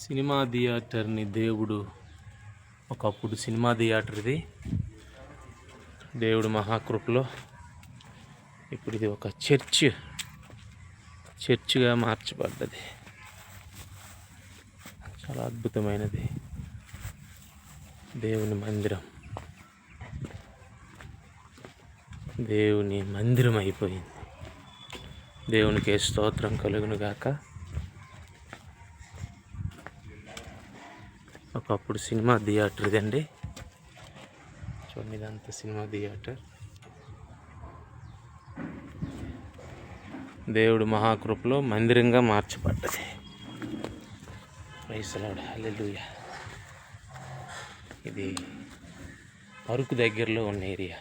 Cinema థియేటర్ని దేవుడు ఒకప్పుడు cinema theatre ఇది దేవుడు మహాకృపలో ఇప్పుడు ఇది ఒక చర్చ్. చర్చ్గా మార్చబడ్డది. చాలా అద్భుతమైనది. దేవుని మందిరం. దేవుని మందిరం అయిపోయింది. దేవునికి స్తోత్రం కలుగునుగాక. గాక ఒకప్పుడు సినిమా థియేటర్ ఇదండి చూడండి ఇదంతా సినిమా థియేటర్. దేవుడు మహాకృపలో మందిరంగా మార్చబడ్డది. రైసలాడు హల్లెలూయా. ఇది అరుకు దగ్గరలో ఉన్న ఏరియా.